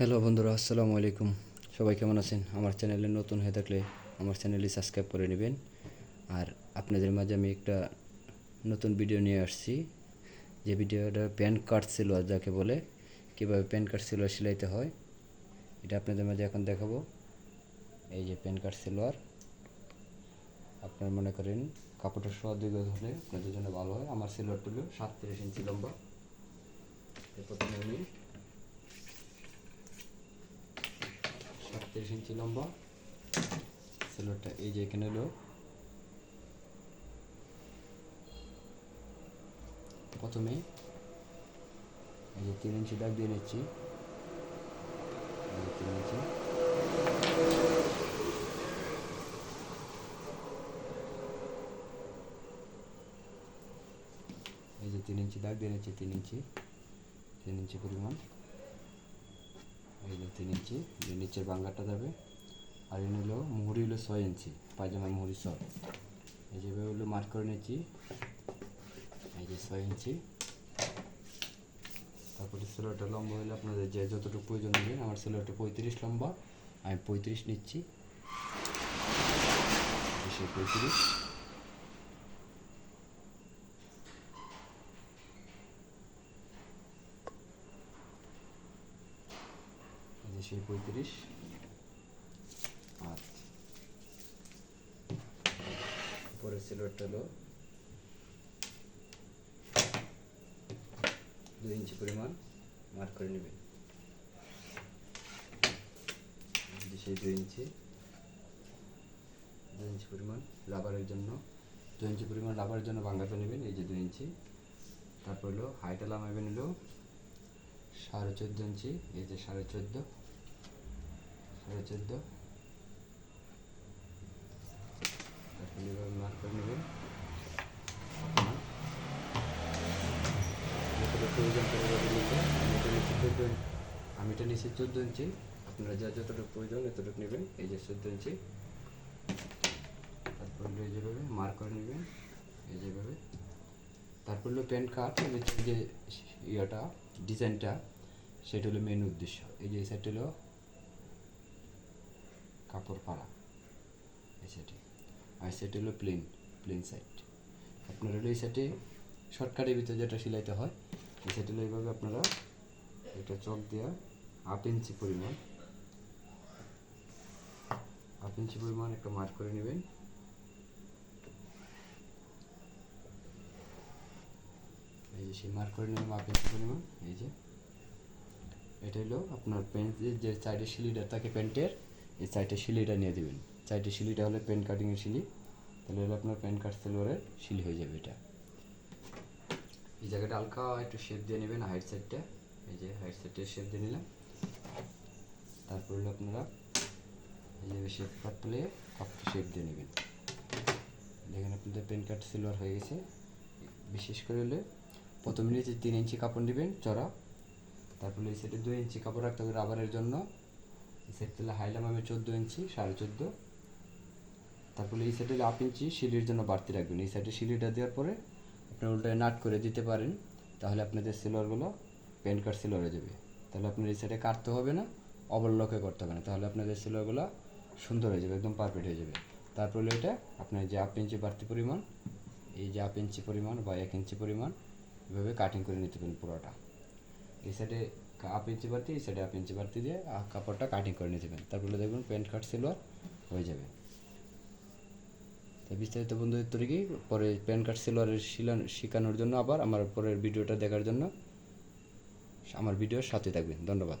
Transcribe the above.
Hello বন্ধুরা, আসসালামু আলাইকুম। সবাই কেমন আছেন? আমার চ্যানেলে নতুন হয়ে থাকলে আমার চ্যানেলটি সাবস্ক্রাইব করে নেবেন। আর আপনাদের মাঝে আমি একটা নতুন ভিডিও নিয়ে আসছি। যে ভিডিওটা প্যান কার্ড সিলোয়ার যাকে বলে, কীভাবে প্যান কার্ড সিলোয়ার সেলাইতে হয়। এটা আপনাদের মাঝে এখন দেখাবো। এই যে প্যান কার্ড সিলোয়ার আপনার মনে করেন কাপড়টা সোয়া দুই গজ হলে আপনাদের জন্য ভালো হয়। আমার সিলোয়ারটা হলো সাতত্রিশ ইঞ্চি লম্বা। প্রথমে আমি সাতত্রিশ ইঞ্চি লম্বা সেলোয়ারটা এই যে এখানে হলো। প্রথমে এই যে তিন ইঞ্চি দাগ দিয়ে নিচ্ছি। তিন ইঞ্চি। এই যে তিন ইঞ্চি দাগ দিয়ে নিচ্ছি, তিন ইঞ্চি। তিন ইঞ্চি পরিমাণ। এই যে তিন ইঞ্চি, যে নিচের বাঙ্গাটা যাবে আর এনে হলো মুহুরি হলো ছয় ইঞ্চি পায়জামা মুহুরি ছয়। এই যেভাবে হলো মার্ক করে নিচ্ছি। এই যে ছয় ইঞ্চি। তারপরে সেলোয়ারটা লম্বা হলে আপনাদের যে যতটুকু প্রয়োজন নেবেন আমার সেলোয়ারটা পঁয়ত্রিশ লম্বা, আমি পঁয়ত্রিশ নিচ্ছি। পঁয়ত্রিশ। সেই পঁয়ত্রিশ। আর পরের সিলোয়ারটা হলো দুই ইঞ্চি পরিমাণ মার্ক করে নেবেন সেই দুই ইঞ্চি। দুই ইঞ্চি পরিমাণ রাবারের জন্য। দুই ইঞ্চি পরিমাণ রাবারের জন্য ভাঙাতে নেবেন, এই যে দুই ইঞ্চি। তারপর হলো হাইটা লামাইবেন হলো সাড়ে চোদ্দ ইঞ্চি, এই যে সাড়ে চোদ্দ। চোদ্দ তারপর এভাবে মার্ক করে নেবেন। প্রয়োজন নিতে আমি এটা নিচ্ছি চোদ্দ ইঞ্চি। আপনারা যা যতটুকু প্রয়োজন এতটুকু নেবেন। এই যে চোদ্দ ইঞ্চি। তারপর যেভাবে মার্ক করে নেবেন। এই যেভাবে। তারপর হলো প্যান্ট কাট যে ইয়েটা ডিজাইনটা সেটা হলো মেন উদ্দেশ্য। এই যে সাইডটা হলো কাপড় পাড়া এই সাইডে আর সাইড হলো প্লেন প্লেন সাইড আপনার হলো এই সাইডে শর্টকাটের ভিতরে যেটা সেলাইতে হয় এই সাইডে হলো এইভাবে আপনারা একটা চক দেওয়া হাফ ইঞ্চি পরিমাণ হাফ ইঞ্চি পরিমাণ একটা মার্ক করে নেবেন। এই যে সেই মার্ক করে নেবেন হাফ ইঞ্চি পরিমাণ, এই যে। এটা হলো আপনার প্যান্টের যে সাইডের শিলিটা থাকে প্যান্টের এই সাইডের শিলিটা নিয়ে দেবেন। সাইডের শিলিটা হলো প্যান্ট কাটিংয়ের শিলি, তাহলে হলো আপনার প্যান্ট কাট সেলোয়ারের শিলি হয়ে যাবে এটা। এই জায়গাটা হালকা একটু শেপ দিয়ে নেবেন হাইট সাইডটা এই যে হাইট সাইডটা শেপ দিয়ে নিলাম। তারপর হলো আপনারা এই যে শেপ কাট কাটলে কাপটা শেপ দিয়ে নেবেন। দেখেন আপনাদের প্যান্ট কাট সিলোয়ার হয়ে গেছে। বিশেষ করে হলে প্রথমে নিচে তিন ইঞ্চি কাপড় নেবেন চড়া। তারপরে এই সাইডে দুই ইঞ্চি কাপড় রাখতে হবে রাবারের জন্য। সাইড তাহলে হাইলাম আমি চোদ্দ ইঞ্চি, সাড়ে চোদ্দ। তারপরে এই সাইডে হাফ ইঞ্চি শিলির জন্য বাড়তি রাখবেন। এই সাইডে শিলিটা দেওয়ার পরে আপনি উল্টায় নাট করে দিতে পারেন। তাহলে আপনাদের সিলোয়ারগুলো কাট সিলোয়ার হয়ে যাবে। তাহলে আপনার এই সাইডে কাটতে হবে না অবলকে করতে হবে না। তাহলে আপনাদের সিলোয়ারগুলো সুন্দর হয়ে যাবে, একদম পারফেক্ট হয়ে যাবে। তারপরে এটা, আপনার যে হাফ ইঞ্চি বাড়তি পরিমাণ, এই যে হাফ ইঞ্চি পরিমাণ বা এক ইঞ্চি পরিমাণ এভাবে কাটিং করে নিতে পারেন পুরোটা। এই সাইডে হাফ ইঞ্চি বাড়তি, এই সাইডে হাফ ইঞ্চি বাড়তি দিয়ে কাপড়টা কাটিং করে নিয়ে যাবেন। তারপরে দেখবেন প্যান্ট কাট সিলোয়ার হয়ে যাবে। তো বিস্তারিত বন্ধুদের তৈরি পরে প্যান্ট কাট সিলোয়ারের শিলান শেখানোর জন্য আবার আমার পরের ভিডিওটা দেখার জন্য আমার ভিডিওর সাথে থাকবেন। ধন্যবাদ।